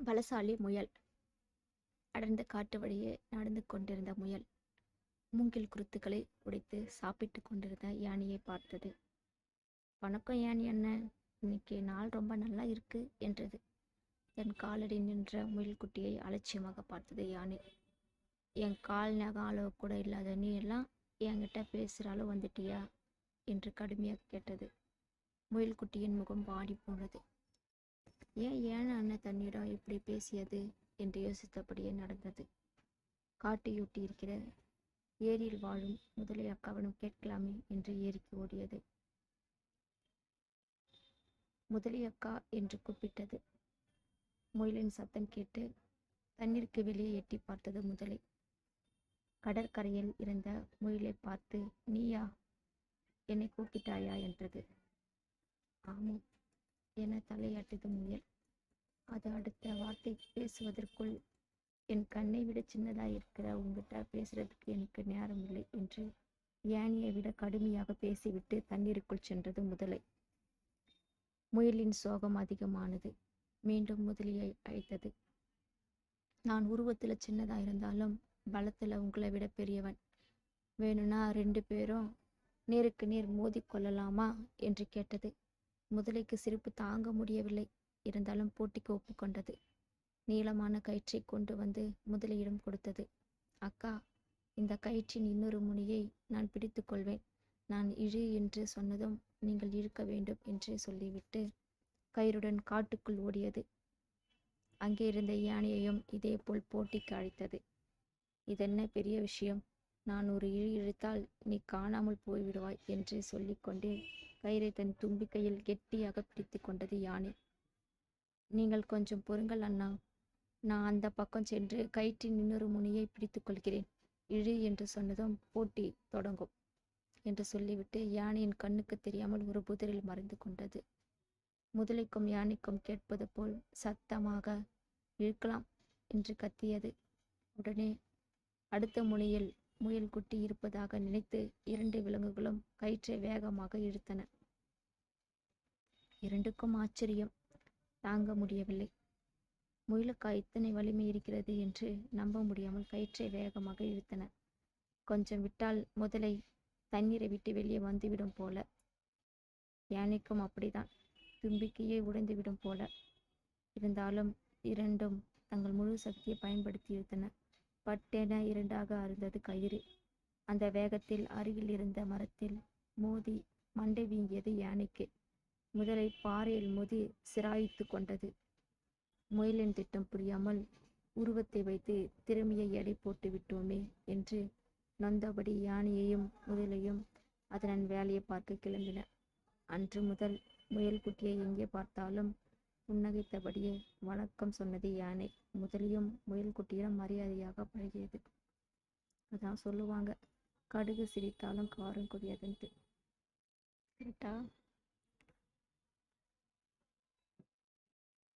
பலசாலி முயல். அடர்ந்த காட்டு வழியே நடந்து கொண்டிருந்த முயல். மூங்கில் குருத்துக்களை உடைத்து சாப்பிட்டு கொண்டிருந்த யானையை பார்த்தது. வணக்கம் யானி அண்ணன் இன்னைக்கு நாள் ரொம்ப நல்லா இருக்கு என்றது. தன் காலடி நின்ற முயல்குட்டியை அலட்சியமாக பார்த்தது யானை. என் கால் நகம் அளவு கூட இல்லாத நீ எல்லாம் என்கிட்ட பேசுகிற அளவு வந்துட்டியா என்று கடுமையாக கேட்டது. முயல்குட்டியின் முகம் வாடி போனது. ஏன் ஏன் அண்ணன் தன்னிடம் இப்படி பேசியது என்று யோசித்தபடியே நடந்தது. காட்டையொட்டி இருக்கிற ஏரியில் வாழும் முதலை அக்காவனும் கேட்கலாமே என்று ஏரிக்கு ஓடியது. முதலி அக்கா என்று கூப்பிட்டது. முயலின் சத்தம் கேட்டு தண்ணீருக்கு வெளியே எட்டி பார்த்தது முதலை. கடற்கரையில் இருந்த முயலை பார்த்து நீயா? என்னை கூப்பிட்டாயா? என்றது. ஆமாம். என தலையாட்டுது முயல். அது அடுத்த வார்த்தை பேசுவதற்குள் என் கண்ணை விட சின்னதாக இருக்கிற உங்ககிட்ட பேசுறதுக்கு எனக்கு நேரம் இல்லை என்று யானையை விட கடுமையாக பேசிவிட்டு தண்ணீருக்குள் சென்றது முதலை. முயலின் சோகம் அதிகமானது. மீண்டும் முதலியை அழைத்தது. நான் உருவத்துல சின்னதா இருந்தாலும் பலத்துல உங்களை விட பெரியவன். வேணும்னா ரெண்டு பேரும் நேருக்கு நேர் மோதி கொள்ளலாமா? என்று கேட்டது. முதலைக்கு சிரிப்பு தாங்க முடியவில்லை. இருந்தாலும் போட்டிக்கு ஒப்புக்கொண்டது நீளமான கயிற்றை கொண்டு வந்து முதலியிடம் கொடுத்தது. அக்கா இந்த கயிற்றின் இன்னொரு முனியை நான் பிடித்து கொள்வேன். நான் இழு என்று சொன்னதும் நீங்கள் இழுக்க வேண்டும் என்று சொல்லிவிட்டு கயிறுடன் காட்டுக்குள் ஓடியது. அங்கே இருந்த யானையையும் இதேபோல் போட்டிக்கு அழைத்தது. இதென்ன பெரிய விஷயம்? நான் ஒரு இழு இழுத்தால் நீ காணாமல் போய்விடுவாய் என்று சொல்லிக்கொண்டே கயிறை தன் தும்பிக்கையில் கெட்டியாக பிடித்து கொண்டது யானை. நீங்கள் கொஞ்சம் பொறுங்கள் அண்ணா. நான் அந்த பக்கம் சென்று கயிற்றின் இன்னொரு முனையை பிடித்து கொள்கிறேன். இழு என்று சொன்னதும் போட்டி தொடங்கும் என்று சொல்லிவிட்டு யானையின் கண்ணுக்கு தெரியாமல் ஒரு புதரில் மறைந்து கொண்டது. முதலைக்கும் யானைக்கும் கேட்பது போல் சத்தமாக இழுக்கலாம் என்று கத்தியது. உடனே அடுத்த முனையில் முயல் குட்டி இருப்பதாக நினைத்து இரண்டு விலங்குகளும் கயிற்றை வேகமாக இழுத்தன. இரண்டுக்கும் ஆச்சரியம். தாங்க முடியவில்லை. முயலுக்கா இத்தனை வலிமை இருக்கிறது என்று நம்ப முடியாமல் கயிற்றை வேகமாக இழுத்தன. கொஞ்சம் விட்டால் முதலை தண்ணீரை விட்டு வெளியே வந்துவிடும் போல. யானைக்கும் அப்படிதான் தும்பிக்கையே உடைந்துவிடும் போல. இருந்தாலும் இரண்டும் தங்கள் முழு சக்தியை பயன்படுத்தி இருந்தன பட்டென இரண்டாக அருந்தது கயிறு. அந்த வேகத்தில் அருகில் இருந்த மரத்தில் மோதி மண்டை வீங்கியது யானைக்கு. முதலை பாறையில் மோதி சிராயித்து கொண்டது. முயலின் திட்டம் புரியாமல் உருவத்தை வைத்து திறமையை எடை போட்டு விட்டோமே என்று நொந்தபடி யானையையும் முதலையும் அதன் வேலையை பார்க்க கிளம்பின. அன்று முதல் முயல் குட்டியை எங்கே பார்த்தாலும் புன்னகைத்தபடியே வணக்கம் சொன்னது யானை. முதலியும் முயல் குட்டியிடம் மரியாதையாக பழகியது. அதான் சொல்லுவாங்க கடுகு சிரித்தாலும் காரம் குடியாதுன்ட்டு கரெக்டா